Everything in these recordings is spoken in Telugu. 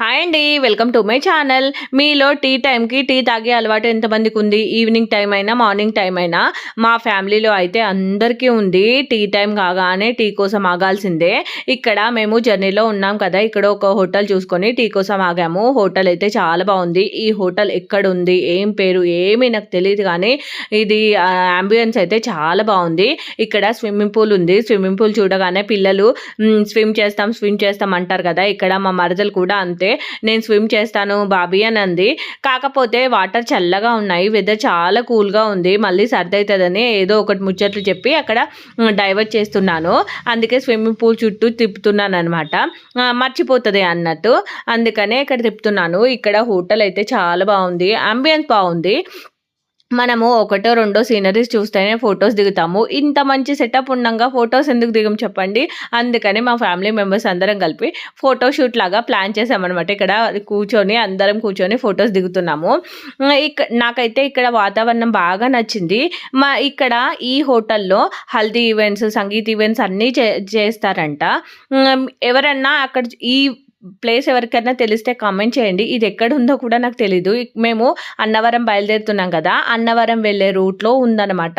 హాయ్ అండి వెల్కమ్ టు మై ఛానల్. మీలో టీ టైంకి టీ తాగే అలవాటు ఎంతమందికి ఉంది? ఈవినింగ్ టైం అయినా మార్నింగ్ టైం అయినా? మా ఫ్యామిలీలో అయితే అందరికీ ఉంది. టీ టైం కాగానే టీ కోసం ఆగాల్సిందే. ఇక్కడ మేము జర్నీలో ఉన్నాం కదా ఇక్కడ ఒక హోటల్ చూసుకొని టీ కోసం ఆగాము. హోటల్ అయితే చాలా బాగుంది. ఈ హోటల్ ఎక్కడ ఉంది ఏం పేరు? ఏమీ నాకు తెలియదు కానీ ఇది అంబియన్స్ అయితే చాలా బాగుంది. ఇక్కడ స్విమ్మింగ్ పూల్ ఉంది. స్విమ్మింగ్ పూల్ చూడగానే పిల్లలు స్విమ్ చేస్తాం స్విమ్ చేస్తాం అంటారు కదా. ఇక్కడ మా మరదలు కూడా అంతే. నేను స్విమ్ చేస్తాను బాబీ అని అంది. కాకపోతే వాటర్ చల్లగా ఉన్నాయి వెదర్ చాలా కూల్గా ఉంది మళ్ళీ సర్ది అవుతుందని ఏదో ఒకటి ముచ్చట్లు చెప్పి అక్కడ డైవర్ట్ చేస్తున్నాను. అందుకే స్విమ్మింగ్ పూల్ చుట్టూ తిప్పుతున్నాను అనమాట మర్చిపోతుంది అన్నట్టు. అందుకనే ఇక్కడ తిప్పుతున్నాను. ఇక్కడ హోటల్ అయితే చాలా బాగుంది అంబియన్స్ బాగుంది. మనము ఒకటో రెండో సీనరీస్ చూస్తేనే ఫొటోస్ దిగుతాము. ఇంత మంచి సెటప్ ఉండగా ఫొటోస్ ఎందుకు దిగం చెప్పండి? అందుకని మా ఫ్యామిలీ మెంబర్స్ అందరం కలిపి ఫోటోషూట్ లాగా ప్లాన్ చేసామన్నమాట. ఇక్కడ కూర్చొని అందరం కూర్చొని ఫొటోస్ దిగుతున్నాము. ఇక నాకైతే ఇక్కడ వాతావరణం బాగా నచ్చింది. మా ఇక్కడ ఈ హోటల్లో హల్దీ ఈవెంట్స్ సంగీత్ ఈవెంట్స్ అన్నీ చేస్తారంట. ఎవరన్నా అక్కడ ఈ ప్లేస్ ఎవరికైనా తెలిస్తే కామెంట్ చేయండి. ఇది ఎక్కడ ఉందో కూడా నాకు తెలీదు. మేము అన్నవరం బయలుదేరుతున్నాం కదా అన్నవరం వెళ్ళే రూట్లో ఉందన్నమాట.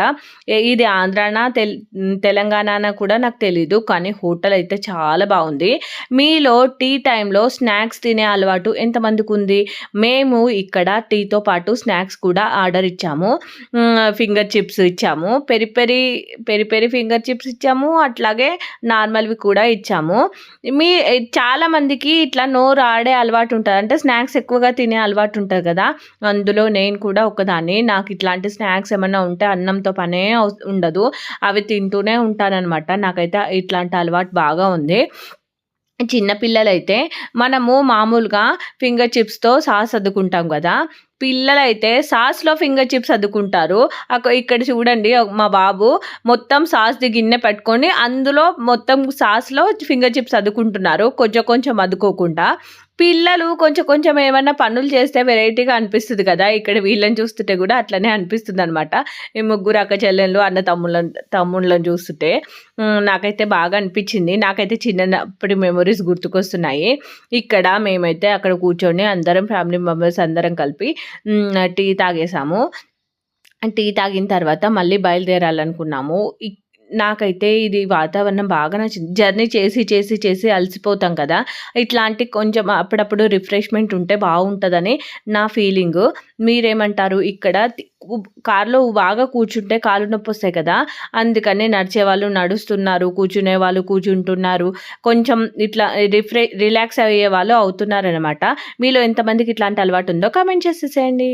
ఇది ఆంధ్రానా తెల్ తెలంగాణ కూడా నాకు తెలీదు. కానీ హోటల్ అయితే చాలా బాగుంది. మీలో టీ టైంలో స్నాక్స్ తినే అలవాటు ఎంతమందికి ఉంది? మేము ఇక్కడ టీతో పాటు స్నాక్స్ కూడా ఆర్డర్ ఇచ్చాము. ఫింగర్ చిప్స్ ఇచ్చాము. Peri peri peri peri finger chips ఇచ్చాము. అట్లాగే నార్మల్వి కూడా ఇచ్చాము. మీ చాలామందికి ఇట్లా నోరు ఆడే అలవాటు ఉంటుంది. అంటే స్నాక్స్ ఎక్కువగా తినే అలవాటు ఉంటుంది కదా. అందులో నేను కూడా ఒకదాన్ని. నాకు ఇట్లాంటి స్నాక్స్ ఏమైనా ఉంటే అన్నంతో పనే ఉండదు. అవి తింటూనే ఉంటానన్నమాట. నాకైతే ఇట్లాంటి అలవాటు బాగా ఉంది. చిన్నపిల్లలైతే మనము మామూలుగా ఫింగర్ చిప్స్తో సాస్ అద్దుకుంటాం కదా. పిల్లలైతే సాస్లో ఫింగర్ చిప్స్ అద్దుకుంటారు. ఇక్కడ చూడండి మా బాబు మొత్తం సాస్ది గిన్నె పెట్టుకొని అందులో మొత్తం సాస్లో ఫింగర్ చిప్స్ అద్దుకుంటున్నారు. కొంచెం కొంచెం అద్దుకోకుండా. పిల్లలు కొంచెం కొంచెం ఏమన్నా పనులు చేస్తే వెరైటీగా అనిపిస్తుంది కదా. ఇక్కడ వీళ్ళని చూస్తుంటే కూడా అట్లనే అనిపిస్తుంది అనమాట ఈ ముగ్గురు అక్క చెల్లెళ్ళు అన్న తమ్ముళ్ళని తమ్ముళ్ళని చూస్తుంటే నాకైతే బాగా అనిపించింది. నాకైతే చిన్నప్పటి మెమొరీస్ గుర్తుకొస్తున్నాయి. ఇక్కడ మేమైతే అక్కడ కూర్చొని అందరం ఫ్యామిలీ మెంబర్స్ అందరం కలిపి టీ తాగేసాము. టీ తాగిన తర్వాత మళ్ళీ బయలుదేరాలనుకున్నాము. నాకైతే ఇది వాతావరణం బాగా నచ్చింది. జర్నీ చేసి చేసి చేసి అలసిపోతాం కదా. ఇట్లాంటి కొంచెం అప్పుడప్పుడు రిఫ్రెష్మెంట్ ఉంటే బాగుంటుందని నా ఫీలింగు. మీరేమంటారు? ఇక్కడ కారులో బాగా కూర్చుంటే కాలు నొప్పి వస్తాయి కదా. అందుకని నడిచే వాళ్ళు నడుస్తున్నారు కూర్చునే వాళ్ళు కూర్చుంటున్నారు. కొంచెం ఇట్లా రిఫ్రె రిలాక్స్ అయ్యే వాళ్ళు అవుతున్నారనమాట మీలో ఎంతమందికి ఇట్లాంటి అలవాటు ఉందో కామెంట్ చేసేసేయండి.